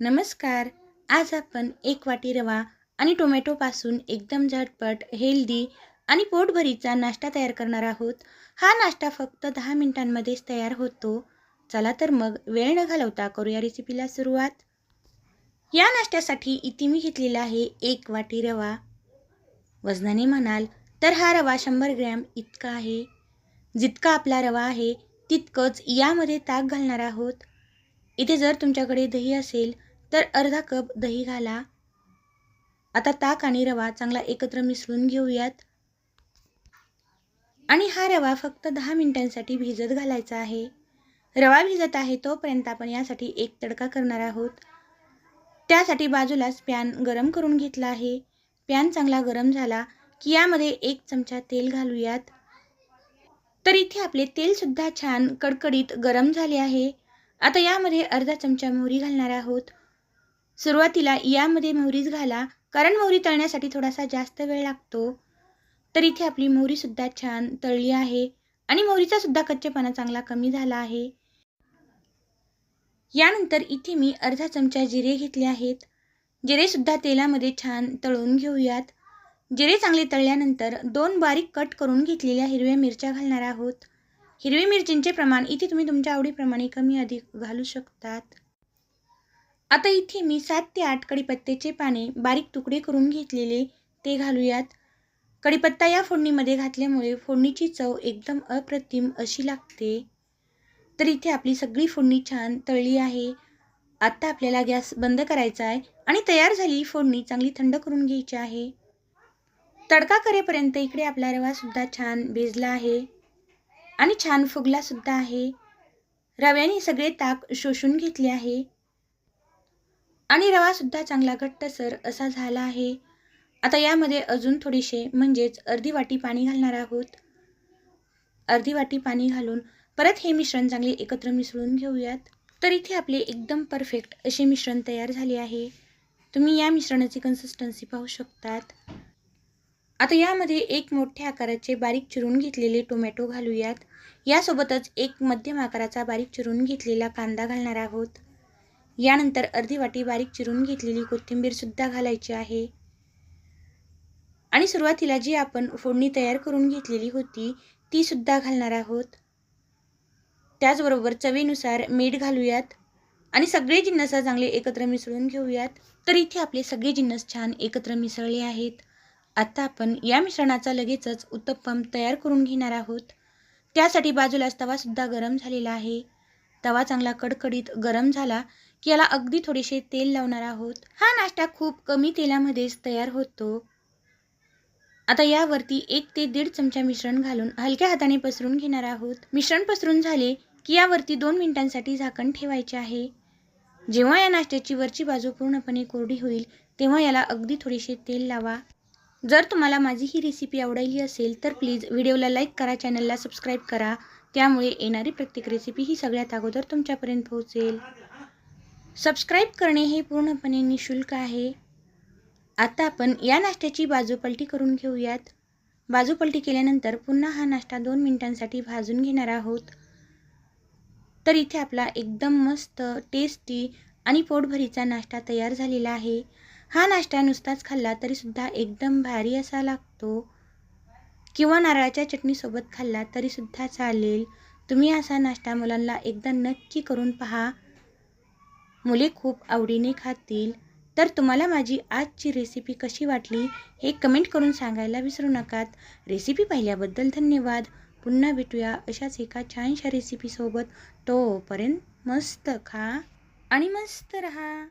नमस्कार. आज आपण एक वाटी रवा आणि टोमॅटोपासून एकदम झटपट हेल्दी आणि पोटभरीचा नाश्ता तयार करणार आहोत. हा नाश्ता फक्त दहा मिनिटांमध्येच तयार होतो. चला तर मग वेळ न घालवता करूया रेसिपीला सुरुवात. या नाश्त्यासाठी इथे मी घेतलेला आहे एक वाटी रवा. वजनाने म्हणाल तर हा रवा शंभर ग्रॅम इतका आहे. जितका आपला रवा आहे तितकंच यामध्ये ताक घालणार आहोत. इथे जर तुमच्याकडे दही असेल तर अर्धा कप दही घाला. आता ताक आणि रवा चांगला एकत्र मिसळून घेऊयात. आणि हा रवा फक्त दहा मिनिटांसाठी भिजत घालायचा आहे. रवा भिजत आहे तोपर्यंत आपण यासाठी एक तडका करणार आहोत. त्यासाठी बाजूलाच पॅन गरम करून घेतला आहे. पॅन चांगला गरम झाला की यामध्ये एक चमचा तेल घालूयात. तर इथे आपले तेलसुद्धा छान कडकडीत गरम झाले आहे. आता यामध्ये अर्धा चमचा मोहरी घालणार आहोत. सुरुवातीला यामध्ये मोहरीच घाला. कारण मोहरी तळण्यासाठी थोडासा जास्त वेळ लागतो. तर इथे आपली मोहरीसुद्धा छान तळली आहे. आणि मोहरीचा सुद्धा कच्चेपणा चांगला कमी झाला आहे. यानंतर इथे मी अर्धा चमचा जिरे घेतले आहेत. जिरेसुद्धा तेलामध्ये छान तळून घेऊयात. जिरे चांगले तळल्यानंतर दोन बारीक कट करून घेतलेल्या हिरव्या मिरच्या घालणार आहोत. हिरवी मिरचींचे प्रमाण इथे तुम्ही तुमच्या आवडीप्रमाणे कमी अधिक घालू शकतात. आता इथे मी सात ते आठ कडीपत्त्याचे पाने बारीक तुकडे करून घेतलेले ते घालूयात. कडीपत्ता या फोडणीमध्ये घातल्यामुळे फोडणीची चव एकदम अप्रतिम अशी लागते. तर इथे आपली सगळी फोडणी छान तळली आहे. आत्ता आपल्याला गॅस बंद करायचा आहे आणि तयार झाली फोडणी चांगली थंड करून घ्यायची आहे. तडका करेपर्यंत इकडे आपला रवासुद्धा छान भिजला आहे आणि छान फुगलासुद्धा आहे. रव्याने सगळे ताक शोषून घेतले आहे. आणि रवासुद्धा चांगला घट्टसर असा झाला आहे. आता यामध्ये अजून थोडीशे म्हणजेच अर्धी वाटी पाणी घालणार आहोत. अर्धी वाटी पाणी घालून परत हे मिश्रण चांगले एकत्र मिसळून घेऊयात. तर इथे आपले एकदम परफेक्ट असे मिश्रण तयार झाले आहे. तुम्ही या मिश्रणाची कन्सिस्टन्सी पाहू शकतात. आता यामध्ये एक मोठ्या आकाराचे बारीक चिरून घेतलेले टोमॅटो घालूयात. यासोबतच एक मध्यम आकाराचा बारीक चिरून घेतलेला कांदा घालणार आहोत. यानंतर अर्धी वाटी बारीक चिरून घेतलेली कोथिंबीरसुद्धा घालायची आहे. आणि सुरुवातीला जी आपण फोडणी तयार करून घेतलेली होती ती सुद्धा घालणार आहोत. त्याचबरोबर चवीनुसार मीठ घालूयात. आणि सगळे जिन्नस चांगले एकत्र मिसळून घेऊयात. तर इथे आपले सगळे जिन्नस छान एकत्र मिसळले आहेत. आता आपण या मिश्रणाचा लगेचच उत्तप्पम तयार करून घेणार आहोत. त्यासाठी बाजूलाच तवासुद्धा गरम झालेला आहे. तवा चांगला कडकडीत गरम झाला की याला अगदी थोडेसे तेल लावणार आहोत. हा नाश्ता खूप कमी तेलामध्येच तयार होतो. आता यावरती एक ते दीड चमचा मिश्रण घालून हलक्या हाताने पसरून घेणार आहोत. मिश्रण पसरून झाले की यावरती दोन मिनिटांसाठी झाकण ठेवायचे आहे. जेव्हा या नाश्त्याची वरची बाजू पूर्णपणे कोरडी होईल तेव्हा याला अगदी थोडेसे तेल लावा. जर तुम्हाला माझी ही रेसिपी आवडली असेल तर प्लीज व्हिडिओला लाईक करा चॅनलला सबस्क्राईब करा. त्यामुळे येणारी प्रत्येक रेसिपी ही सगळ्यात अगोदर तुमच्यापर्यंत पोहोचेल. सबस्क्राईब करणे हे पूर्णपणे निशुल्क आहे. आता आपण या नाश्त्याची बाजूपलटी करून घेऊयात. बाजूपलटी केल्यानंतर पुन्हा हा नाश्ता दोन मिनिटांसाठी भाजून घेणार आहोत. तर इथे आपला एकदम मस्त टेस्टी आणि पोटभरीचा नाश्ता तयार झालेला आहे. हा नाश्ता नुसताच खाल्ला तरीसुद्धा एकदम भारी असा लागतो. किंवा नारळाच्या चटणीसोबत खाल्ला तरीसुद्धा चालेल. तुम्ही असा नाश्ता मुलांना एकदा नक्की करून पहा. मुले खूप आवडीने खातील. तर तुम्हाला माझी आजची रेसिपी कशी वाटली हे कमेंट करून सांगायला विसरू नकात. रेसिपी पाहिल्याबद्दल धन्यवाद. पुन्हा भेटूया अशाच एका छानशा रेसिपीसोबत तोपर्यंत मस्त खा आणि मस्त रहा.